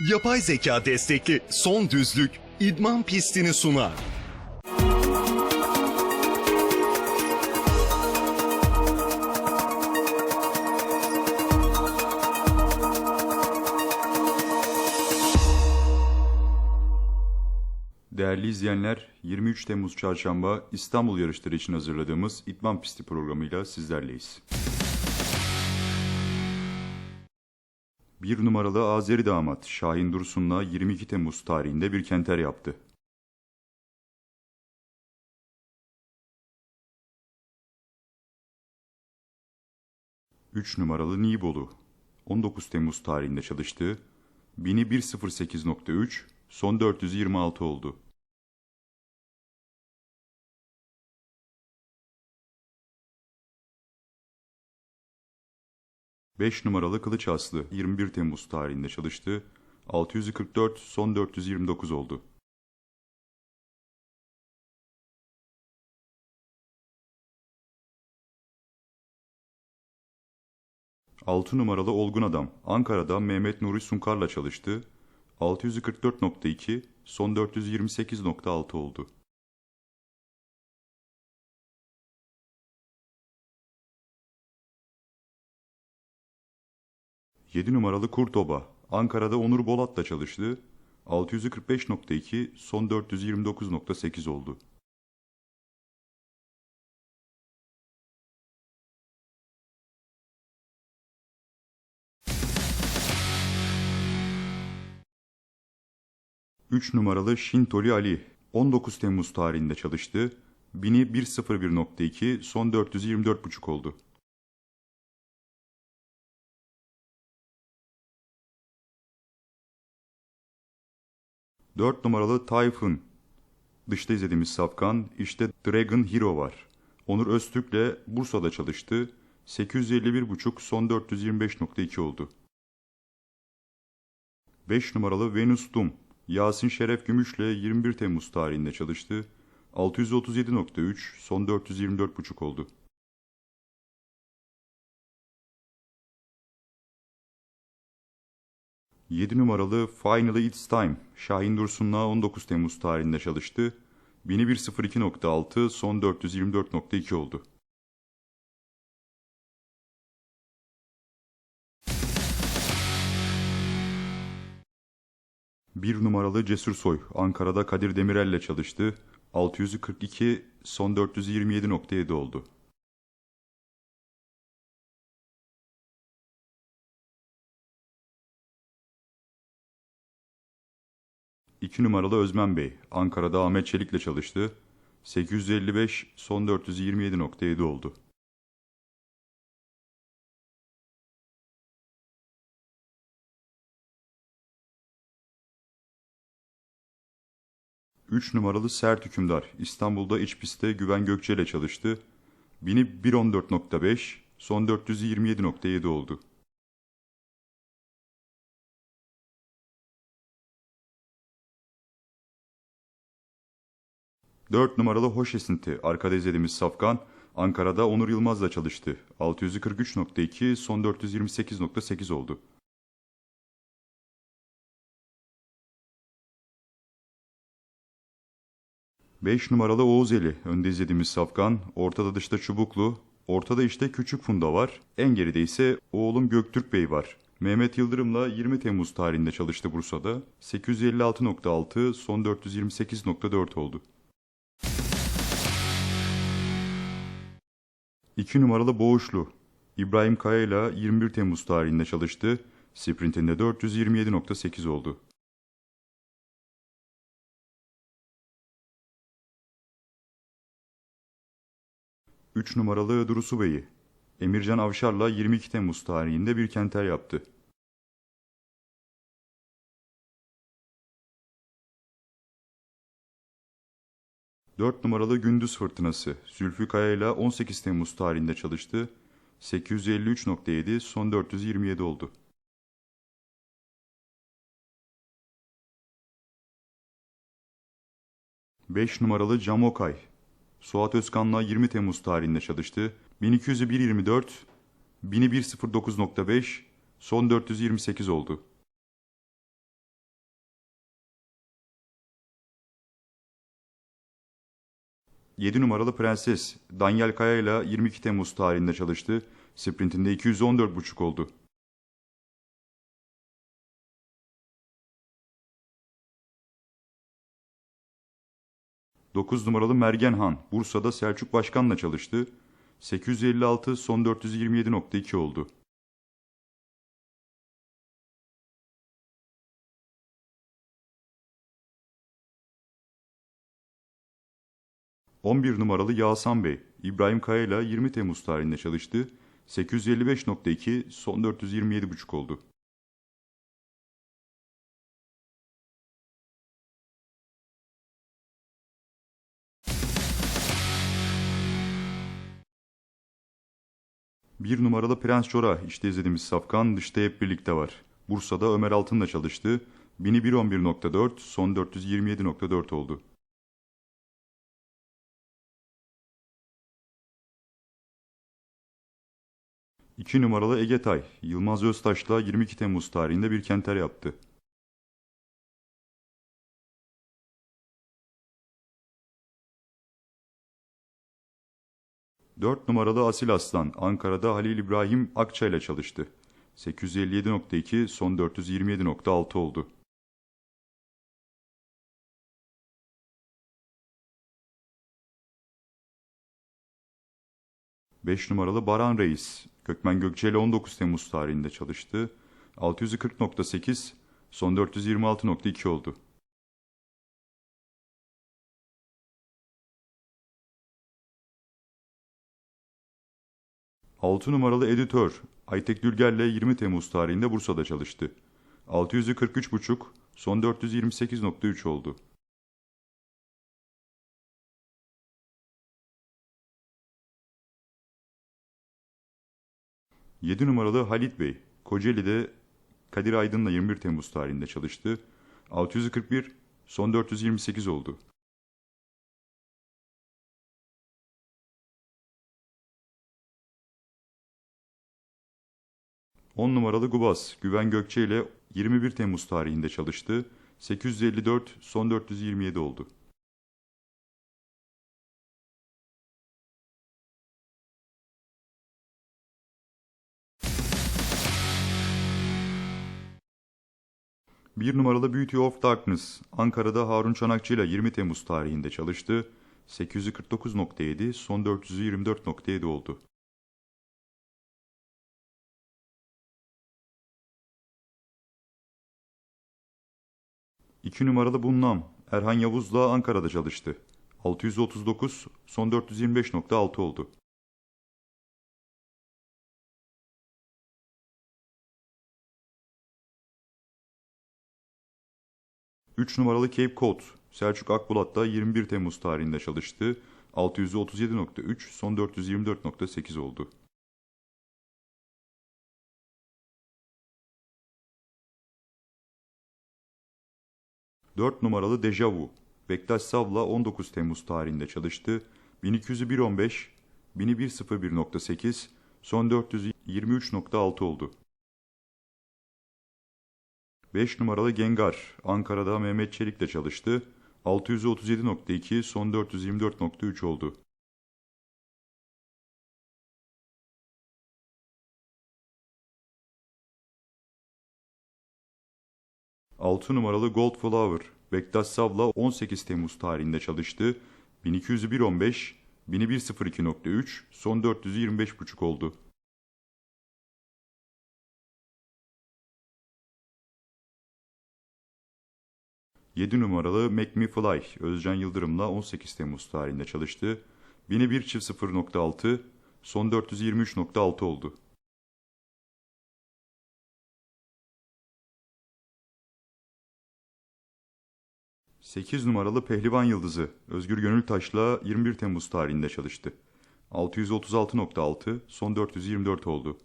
Yapay zeka destekli son düzlük idman pistini sunar. Değerli izleyenler, 23 Temmuz Çarşamba İstanbul yarışları için hazırladığımız İdman Pisti programıyla sizlerleyiz. Bir numaralı Azeri damat Şahin Dursun'la 22 Temmuz tarihinde bir kenter yaptı. Üç numaralı Nibolu 19 Temmuz tarihinde çalıştı. 1000'i 1.08.3, son 426 oldu. 5 numaralı Kılıç Aslı 21 Temmuz tarihinde çalıştı. 644 son 429 oldu. Altı numaralı Olgun Adam Ankara'da Mehmet Nuri Sunkar'la çalıştı. 644.2 son 428.6 oldu. 7 numaralı Kurtoba Ankara'da Onur Bolat'la çalıştı. 645.2 son 429.8 oldu. Üç numaralı Şintoli Ali 19 Temmuz tarihinde çalıştı. 1000'i 1.01.2 son 424.5 oldu. 4 numaralı Tayfun. Dışta izlediğimiz safkan işte Dragon Hero var. Onur Öztürk'le Bursa'da çalıştı. 851.5 son 425.2 oldu. 5 numaralı Venus Dum. Yasin Şeref Gümüş'le 21 Temmuz tarihinde çalıştı. 637.3 son 424.5 oldu. 7 numaralı Finally It's Time Şahin Dursun'la 19 Temmuz tarihinde çalıştı. 1000'i 1.02.6 son 424.2 oldu. Bir numaralı Cesur Soy Ankara'da Kadir Demirel'le çalıştı. 642 son 427.7 oldu. 2 numaralı Özmen Bey, Ankara'da Ahmet Çelik'le çalıştı. 855, son 427.7 oldu. Üç numaralı Sert Hükümdar, İstanbul'da iç pistte Güven Gökçe ile çalıştı. 1000'i 1.14.5, son 427.7 oldu. 4 numaralı hoş esinti arkada izlediğimiz Safkan Ankara'da Onur Yılmaz'la çalıştı. 643.2 son 428.8 oldu. Beş numaralı Oğuz Eli önde izlediğimiz Safkan ortada dışta Çubuklu ortada işte Küçük Funda var en geride ise oğlum Göktürk Bey var. Mehmet Yıldırım'la 20 Temmuz tarihinde çalıştı Bursa'da. 856.6 son 428.4 oldu. 2 numaralı Boğuşlu. İbrahim Kaya ile 21 Temmuz tarihinde çalıştı. Sprintinde 427.8 oldu. Üç numaralı Durusu Bey'i. Emircan Avşar'la 22 Temmuz tarihinde bir kenter yaptı. 4 numaralı Gündüz Fırtınası Zülfü Kaya ile 18 Temmuz tarihinde çalıştı. 853.7 son 427 oldu. Beş numaralı Camokay. Suat Özkan'la 20 Temmuz tarihinde çalıştı. 1200'ü 1.24, 1000'i 1.09.5, son 428 oldu. 7 numaralı Prenses Daniel Kaya ile 22 Temmuz tarihinde çalıştı. Sprintinde 214.5 oldu. 9 numaralı Mergen Han Bursa'da Selçuk Başkan'la çalıştı. 856 son 427.2 oldu. 11 numaralı Yasan Bey, İbrahim Kaya ile 20 Temmuz tarihinde çalıştı. 855.2, son 427.5 oldu. Bir numaralı Prens Çora, işte izlediğimiz safkan, dışta hep birlikte var. Bursa'da Ömer Altın'la çalıştı. 1111.4, son 427.4 oldu. 2 numaralı Egetay, Yılmaz Öztaş'la 22 Temmuz tarihinde bir kenter yaptı. Dört numaralı Asil Aslan, Ankara'da Halil İbrahim Akça ile çalıştı. 857.2, son 427.6 oldu. Beş numaralı Baran Reis, Gökmen Gökçe ile 19 Temmuz tarihinde çalıştı. 640.8, son 426.2 oldu. Altı numaralı editör Aytek Dülger'le 20 Temmuz tarihinde Bursa'da çalıştı. 643.5, son 428.3 oldu. 7 numaralı Halit Bey, Kocaeli'de Kadir Aydın'la 21 Temmuz tarihinde çalıştı. 641, son 428 oldu. On numaralı Gubas, Güven Gökçe ile 21 Temmuz tarihinde çalıştı. 854, son 427 oldu. 1 numaralı Beauty of Darkness, Ankara'da Harun Çanakçı ile 20 Temmuz tarihinde çalıştı. 849.7, son 424.7 oldu. İki numaralı Bunlam, Erhan Yavuz'la Ankara'da çalıştı. 639, son 425.6 oldu. 3 numaralı Cape Cod, Selçuk Akbulat'ta 21 Temmuz tarihinde çalıştı. 637.3, son 424.8 oldu. Dört numaralı Deja Vu, Bektaş Sav'la 19 Temmuz tarihinde çalıştı. 1201.15, 1101.8, son 423.6 oldu. 5 numaralı Gengar, Ankara'da Mehmet Çelik'le çalıştı. 637.2, son 424.3 oldu. Altı numaralı Gold Flower, Bektaş Sav'la 18 Temmuz tarihinde çalıştı. 1201.15, 1102.3, son 425.5 oldu. 7 numaralı Make Me Fly Özcan Yıldırım'la 18 Temmuz tarihinde çalıştı. 1001 çift 0.6 son 423.6 oldu. Sekiz numaralı Pehlivan Yıldızı Özgür Gönültaş'la 21 Temmuz tarihinde çalıştı. 636.6 son 424 oldu.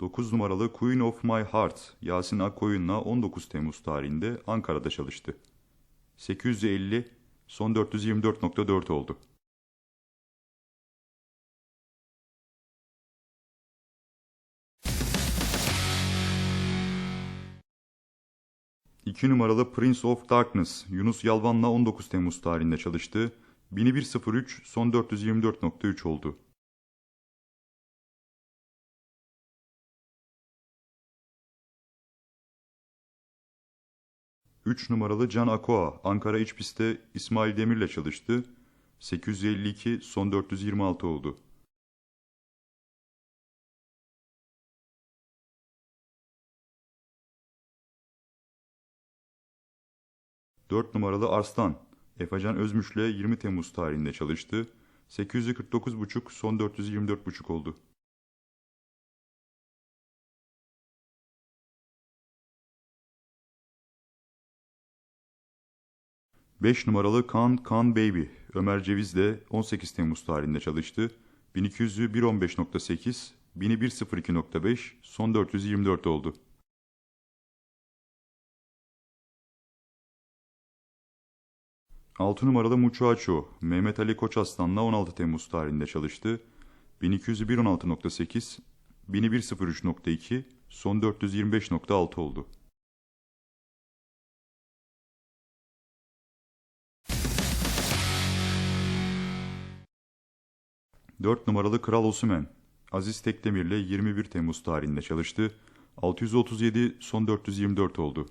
9 numaralı Queen of My Heart Yasin Akkoyun'la 19 Temmuz tarihinde Ankara'da çalıştı. 850, son 424.4 oldu. 2 numaralı Prince of Darkness Yunus Yalvan'la 19 Temmuz tarihinde çalıştı. 1103 son 424.3 oldu. 3 numaralı Can Aqua Ankara iç pistte İsmail Demir'le çalıştı. 852 son 426 oldu. 4 numaralı Arslan Efecan Özmüş'le 20 Temmuz tarihinde çalıştı. 849,5 son 424,5 oldu. 5 numaralı Kan Kan Baby Ömer Ceviz'le 18 Temmuz tarihinde çalıştı. 1200'ü 115.8, 1000'i 102.5, son 424 oldu. 6 numaralı Muçuaço Mehmet Ali Koçaslan'la 16 Temmuz tarihinde çalıştı. 1200'ü 116.8, 1000'i 103.2, son 425.6 oldu. Dört numaralı Kral Osman Aziz Tekdemir'le 21 Temmuz tarihinde çalıştı. 637 son 424 oldu.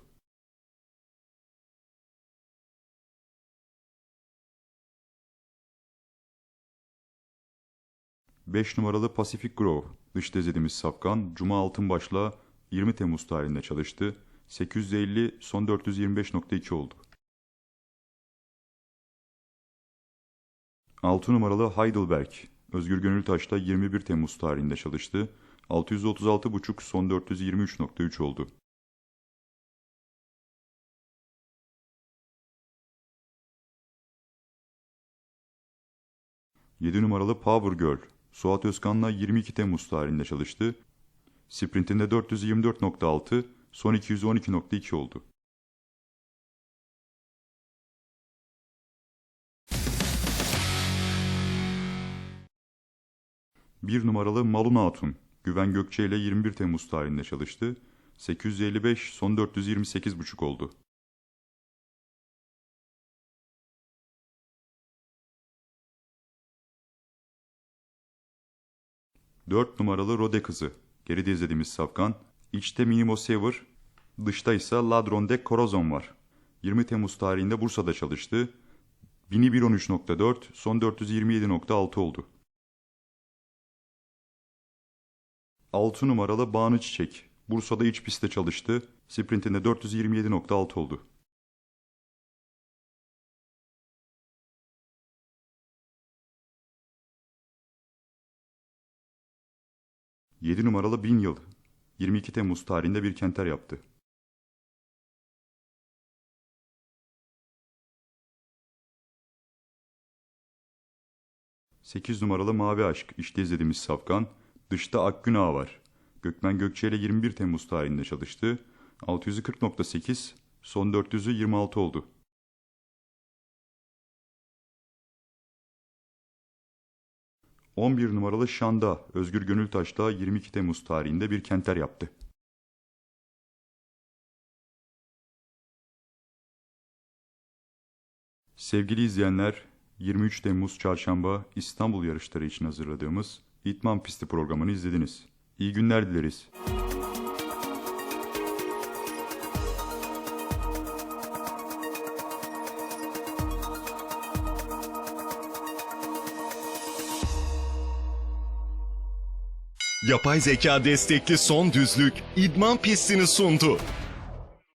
5 numaralı Pacific Grove dış dezedimiz Safkan Cuma Altınbaş'la 20 Temmuz tarihinde çalıştı. 850 son 425.2 oldu. 6 numaralı Heidelberg Özgür Gönültaş'ta 21 Temmuz tarihinde çalıştı. 636,5 son 423.3 oldu. Yedi numaralı Power Girl Suat Özkan'la 22 Temmuz tarihinde çalıştı. Sprintinde 424.6, son 212.2 oldu. Bir numaralı Malun Hatun, Güven Gökçe ile 21 Temmuz tarihinde çalıştı. 855, son 428.5 oldu. 4 numaralı Rode kızı. Geride izlediğimiz Safkan. İçte Minimo Saver, dışta ise Ladron de Corazon var. 20 Temmuz tarihinde Bursa'da çalıştı. 1113.4, son 427.6 oldu. 6 numaralı Banu Çiçek. Bursa'da iç pistte çalıştı. Sprintinde 427.6 oldu. 7 numaralı Bin Yıl 22 Temmuz tarihinde bir kenter yaptı. Sekiz numaralı Mavi Aşk işte izlediğimiz Safkan. Dışta Akgün Ağa var. Gökmen Gökçe ile 21 Temmuz tarihinde çalıştı. 640.8 son 400'ü 26 oldu. 11 numaralı Şanda Özgür Gönültaş'ta 22 Temmuz tarihinde bir kenter yaptı. Sevgili izleyenler, 23 Temmuz Çarşamba İstanbul yarışları için hazırladığımız İtman Pisti programını izlediniz. İyi günler dileriz. Yapay zeka destekli son düzlük idman pistini sundu.